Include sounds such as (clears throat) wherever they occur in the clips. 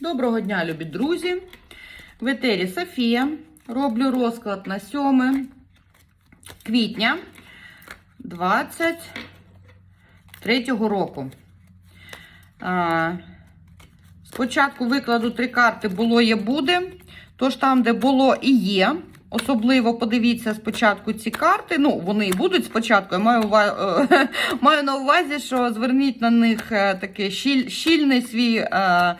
Доброго дня, любі друзі! В етері Софія. Роблю розклад на 7 квітня 23 року. Спочатку викладу три карти було є буде. Тож там, де було і є. Особливо подивіться спочатку ці карти. Ну, вони і будуть спочатку. Я маю, ува- е, (laughs) маю на увазі, що зверніть на них е, таке щіль, щільний свій. е,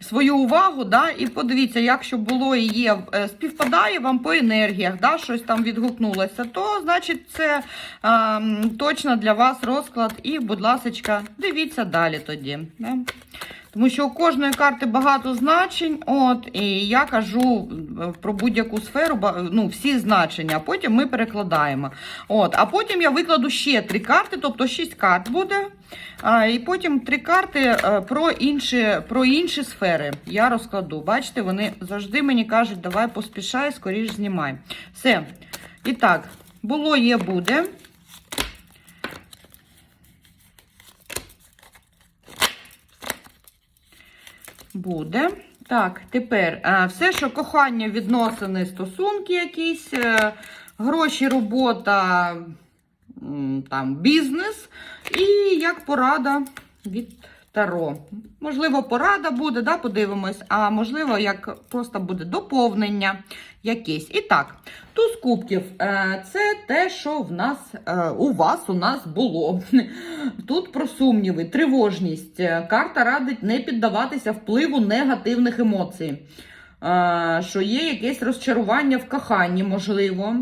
Свою увагу, да, і подивіться, якщо було і є, е, співпадає вам по енергіях, да, щось там відгукнулося, то значить це е, точно для вас розклад. І, будь ласка, дивіться далі тоді. Да. Тому що у кожної карти багато значень, от, і я кажу е, про будь-яку сферу, ну, всі значення, а потім ми перекладаємо. От, а потім я викладу ще три карти, тобто шість карт буде. А, і потім три карти е, про інші, про інші сфери я розкладу. Бачите, вони завжди мені кажуть, давай поспішай, скоріш знімай. Все. І так, було, є, буде. Буде. Так, тепер е, все, що кохання, відносини, стосунки якісь, е, гроші, робота, там, бізнес. І як порада від Таро. Можливо, порада буде, да, подивимось, а можливо, як просто буде доповнення якесь. І так, туз кубків е, це те, що в нас, е, у вас у нас було. (laughs) Тут про сумніви, тривожність. Карта радить не піддаватися впливу негативних емоцій. Е, Що є якесь розчарування в коханні, можливо,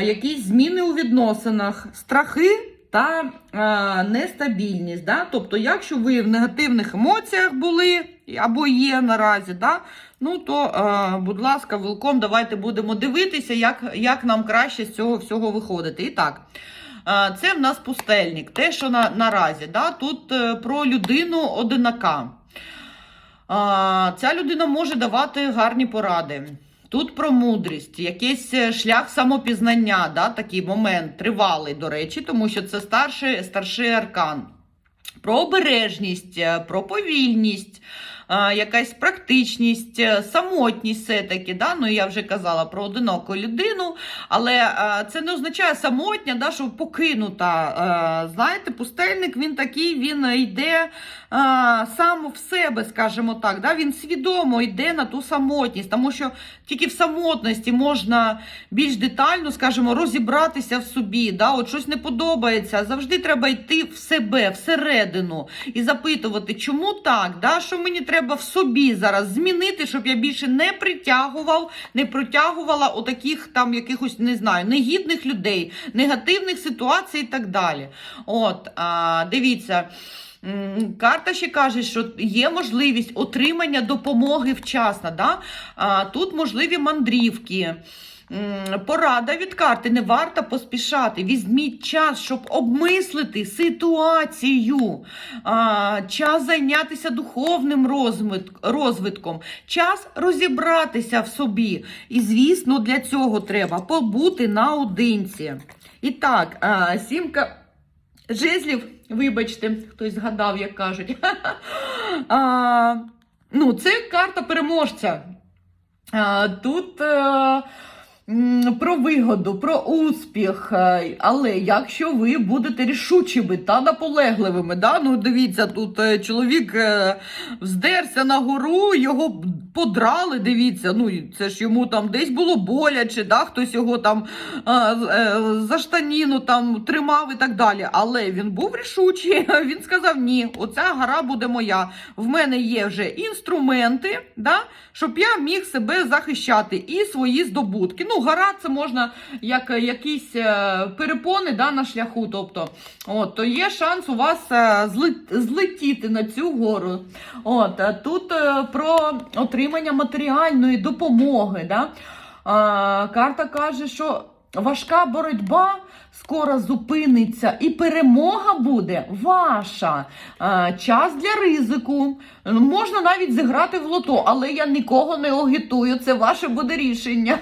якісь зміни у відносинах, страхи та е, нестабільність. Да? Тобто, якщо ви в негативних емоціях були або є наразі, да? ну то, е, будь ласка, велком, давайте будемо дивитися, як, як нам краще з цього всього виходити. І так. е, Це в нас пустельник, те, що на, наразі. Да? Тут про людину одинака. А, Ця людина може давати гарні поради. Тут про мудрість, якийсь е, шлях самопізнання, да, такий момент тривалий, до речі, тому що це старший, старший аркан. Про обережність, е, про повільність, якась практичність, е, самотність все-таки. Да? Ну, я вже казала про одиноку людину, але е, це не означає самотня, да, що покинута. Е, Знаєте, пустельник він такий, він йде сам в себе, скажімо так, да? він свідомо йде на ту самотність, тому що тільки в самотності можна більш детально, скажімо, розібратися в собі. Да? От щось не подобається. Завжди треба йти в себе, всередину і запитувати, чому так, да? що мені треба в собі зараз змінити, щоб я більше не притягував, не притягувала отаких там якихось, не знаю, негідних людей, негативних ситуацій і так далі. От, а, дивіться. Карта ще каже, що є можливість отримання допомоги вчасно. Да? А, тут можливі мандрівки. Порада від карти не варто поспішати. Візьміть час, щоб обмислити ситуацію. Час зайнятися духовним розвитком, час розібратися в собі. І, звісно, для цього треба побути наодинці. І так, сімка. Жезлів, вибачте, хтось згадав, як кажуть. (laughs) ну, це карта переможця. Тут е, про вигоду, про успіх. е, Але якщо ви будете рішучими та наполегливими, да? ну дивіться, тут е, чоловік е, вздерся на гору, його подрали, дивіться, ну це ж йому там десь було боляче, да? хтось його там за штаніну там тримав і так далі. Але він був рішучий, (laughs) він сказав: ні, оця гора буде моя. В мене є вже інструменти, да? щоб я міг себе захищати і свої здобутки. Ну, гора це можна як е, якісь е, перепони да, на шляху. Тобто, от, то є шанс у вас е, злетіти на цю гору. От, тут про отримання матеріальної допомоги. Да? А, карта каже, що важка боротьба скоро зупиниться, і перемога буде ваша. Е, час для ризику. Можна навіть зіграти в лото, але я нікого не огітую. Це ваше буде рішення.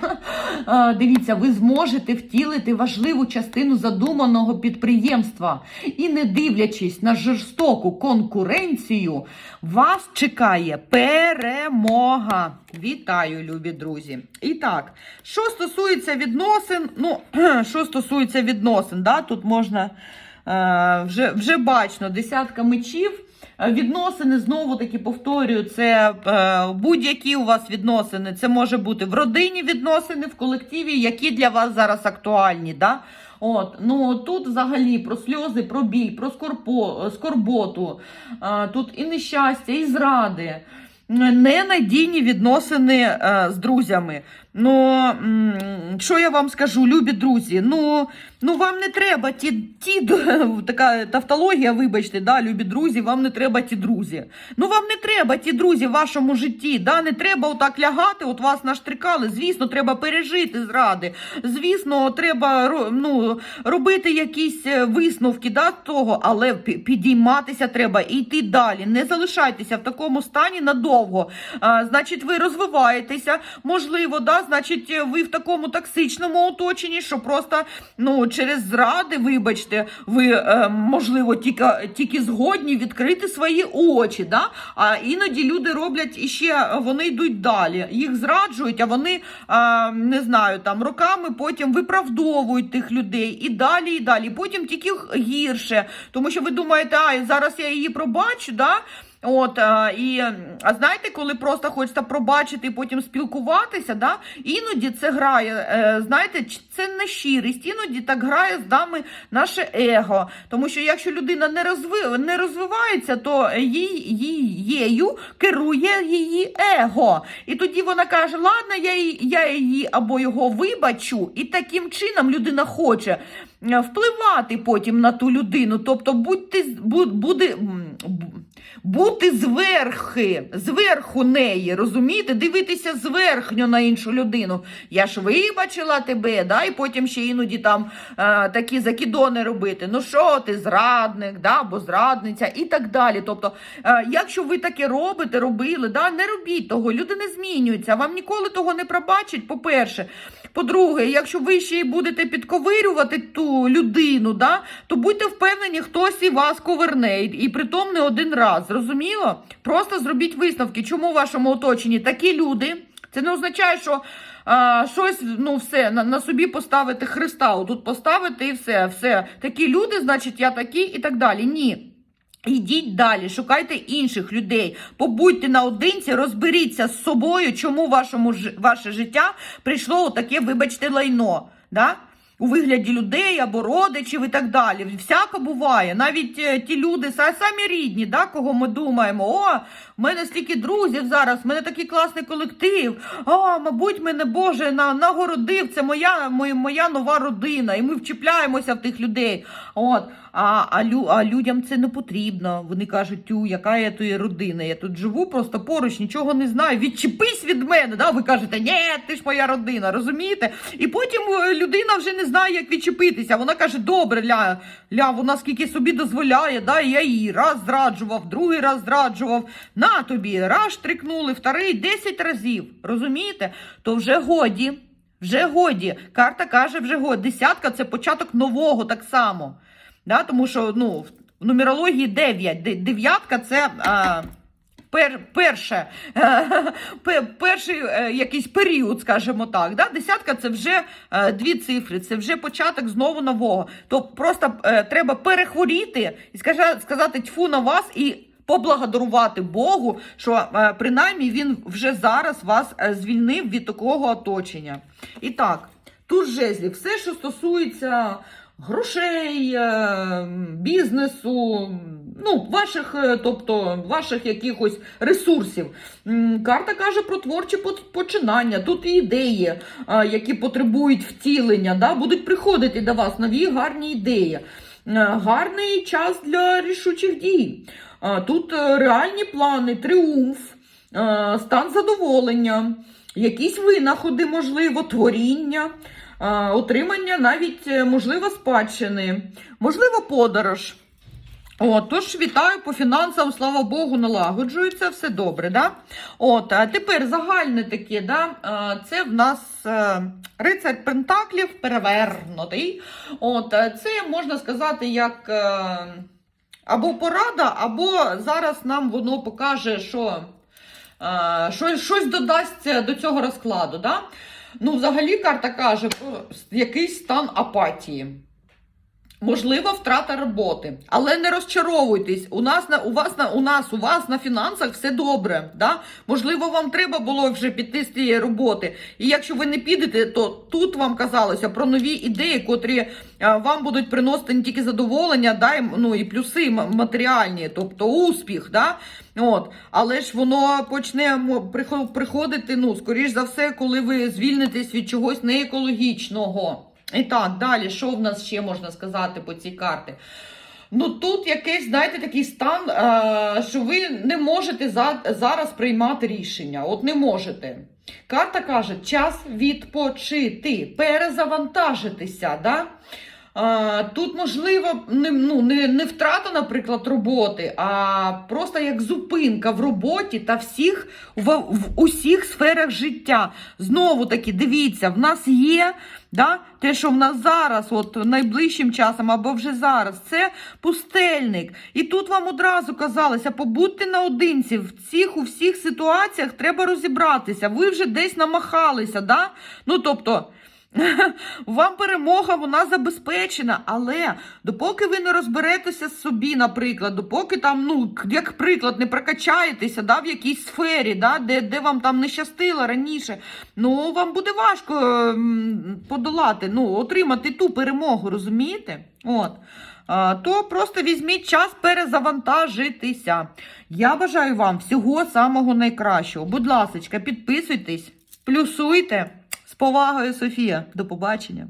Е, Дивіться, ви зможете втілити важливу частину задуманого підприємства. І не дивлячись на жорстоку конкуренцію, вас чекає перемога. Вітаю, любі друзі. І так, що стосується відносин, ну, (clears throat) що стосується відносин, да, тут можна е, вже, вже бачно, десятка мечів. Відносини знову таки повторюю, це е, будь-які у вас відносини. Це може бути в родині відносини, в колективі, які для вас зараз актуальні. Да? От, ну тут взагалі про сльози, про біль, про скорпо, скорботу, е, тут і нещастя, і зради. Ненадійні відносини з друзями. Ну, що я вам скажу, любі друзі? Ну, ну вам не треба ті, ті (laughs) така тавтологія, вибачте, да, любі друзі, вам не треба ті друзі. Ну вам не треба ті друзі в вашому житті. Да? Не треба отак лягати, от вас наштрикали. Звісно, треба пережити зради. Звісно, треба ну, робити якісь е, висновки да, того, але підійматися треба і йти далі. Не залишайтеся в такому стані надовго. А, значить, ви розвиваєтеся, можливо, да, значить, е, ви в такому токсичному оточенні, що просто ну, через зради, вибачте, ви, е, можливо, тільки, тільки згодні відкрити свої очі. Да? А іноді люди роблять іще, вони йдуть далі. Їх зраджують, а вони а, не знаю, там роками потім виправдовують тих людей і далі, і далі. Потім тільки гірше, тому що ви думаєте, а зараз я її пробачу, да? От, а, і, а знаєте, коли просто хочеться пробачити і потім спілкуватися, да? іноді це грає, е, знаєте, це не щирість, іноді так грає з нами наше его. Тому що якщо людина не, розви, не розвивається, то їй, їй, їю керує її его. І тоді вона каже: ладно, я, її- я її або його вибачу, і таким чином людина хоче е, впливати потім на ту людину. Тобто будьте, буде, бути зверхи, зверху неї, розумієте? Дивитися зверхньо на іншу людину. Я ж вибачила тебе, да? і потім ще іноді там е, такі закидони робити. Ну що ти, зрадник, да? або зрадниця, і так далі. Тобто, е, якщо ви таке робите, робили, да? не робіть того, люди не змінюються, вам ніколи того не пробачать, по-перше. По-друге, якщо ви ще й будете підковирювати ту людину, да, то будьте впевнені, хтось і вас коверне, і, притом не один раз. Зрозуміло? Просто зробіть висновки, чому в вашому оточенні такі люди. Це не означає, що а, щось ну все на, на собі поставити Христа, тут поставити і все, все. Такі люди, значить, я такий і так далі. Ні. Йдіть далі, шукайте інших людей, побудьте наодинці, розберіться з собою, чому вашому ваше життя прийшло у таке, вибачте, лайно. Да? У вигляді людей або родичів і так далі. Всяко буває. Навіть е, ті люди, самі рідні, да, кого ми думаємо, о, в мене стільки друзів зараз, в мене такий класний колектив. А, мабуть, мене Боже на, нагородив. Це моя, моя, моя нова родина. І ми вчіпляємося в тих людей. От. А, а, лю, а людям це не потрібно. Вони кажуть, тю, яка я то є родина. Я тут живу просто поруч, нічого не знаю. Відчепись від мене. Да? Ви кажете, ні, ти ж моя родина, розумієте? І потім е, людина вже не знає, як відчепитися. Вона каже, добре, ля, ля, вона скільки собі дозволяє, да? я її раз зраджував, другий раз зраджував. На тобі, раз штрикнули, вторий, десять разів. Розумієте? То вже годі. Вже годі. Карта каже, вже годі. Десятка це початок нового так само. Да? Тому що ну, в нумерології 9. Дев'ятка це а, пер, перше, (laughs) пе- перший е, якийсь період, скажімо так. Да? Десятка це вже е, дві цифри, це вже початок знову нового. То просто е, треба перехворіти і сказати тьфу на вас і. Поблагодарувати Богу, що е, принаймні він вже зараз вас е, звільнив від такого оточення. І так, тут жезлів, все, що стосується грошей, е, бізнесу, ну, ваших, е, тобто, ваших якихось ресурсів. Карта каже про творчі починання. Тут і ідеї, е, які потребують втілення, да, будуть приходити до вас нові гарні ідеї. Гарний час для рішучих дій. Тут реальні плани, тріумф, стан задоволення, якісь винаходи, можливо, творіння. А, отримання навіть, е, можливо, спадщини, можливо, подорож. От, тож вітаю по фінансам, слава Богу, налагоджується, все добре. Да? От, а тепер загальне таке, да? це в нас е, рицар Пентаклів перевернутий. От, е, це можна сказати, як е, або порада, або зараз нам воно покаже, що е, щось додасть до цього розкладу. Да? Ну, взагалі, карта каже про якийсь стан апатії. Можливо, втрата роботи, але не розчаровуйтесь. У нас на у вас на у нас у вас на фінансах все добре. Да? Можливо, вам треба було вже піти з цієї роботи. І якщо ви не підете, то тут вам казалося про нові ідеї, котрі а, вам будуть приносити не тільки задоволення, да, і, ну і плюси матеріальні, тобто успіх. Да? От, але ж воно почне приходити, ну, скоріш за все, коли ви звільнитесь від чогось неекологічного. І так, далі, що в нас ще можна сказати по цій карті? Ну тут якийсь, знаєте, такий стан, е, що ви не можете зараз приймати рішення. От не можете. Карта каже, час відпочити, перезавантажитися. Да? Тут, можливо, не, ну, не, не втрата, наприклад, роботи, а просто як зупинка в роботі та всіх в, в усіх сферах життя. Знову таки, дивіться, в нас є да, те, що в нас зараз, от найближчим часом або вже зараз, це пустельник. І тут вам одразу казалося, побудьте наодинці. В цих у всіх ситуаціях треба розібратися. Ви вже десь намахалися. Да? Ну, тобто. (laughs) Вам перемога вона забезпечена, але допоки ви не розберетеся з собі, наприклад, допоки там, ну, як приклад, не прокачаєтеся да, в якійсь сфері, да, де, де вам там не щастило раніше, ну вам буде важко ем, подолати, ну, отримати ту перемогу, розумієте? От. То просто візьміть час перезавантажитися. Я бажаю вам всього самого найкращого. Будь ласка, підписуйтесь, плюсуйте. Повагою, Софія. До побачення.